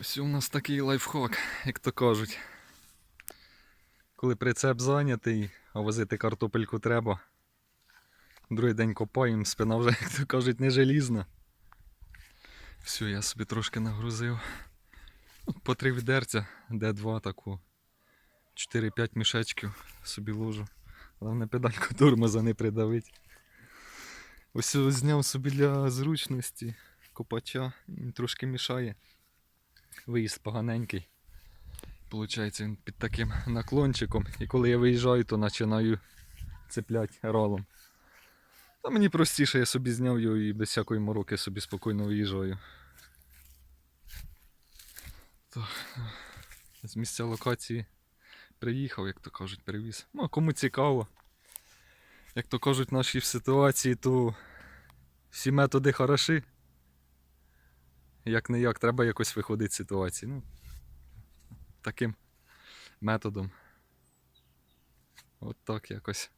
Ось у нас такий лайфхак, як то кажуть. Коли прицеп зайнятий, а возити картопельку треба. Другий день копаємо, спина вже, як то кажуть, не желізна. Все, я собі трошки нагрузив. По три відерця, де два таку. 4-5 мішечків собі ложу. Головне педальку тормоза не придавить. Ось зняв собі для зручності копача. Трошки мішає. Виїзд поганенький. Получається він під таким наклончиком. І коли я виїжджаю, то починаю цепляти ролом. А мені простіше, я собі зняв його і без всякої мороки собі спокійно виїжджаю. Так, з місця локації приїхав, як то кажуть, привіз. Ну, а кому цікаво. Як то кажуть, в нашій ситуації, то всі методи хороші. Як не як, треба якось виходити з ситуації. Ну, таким методом. От так якось.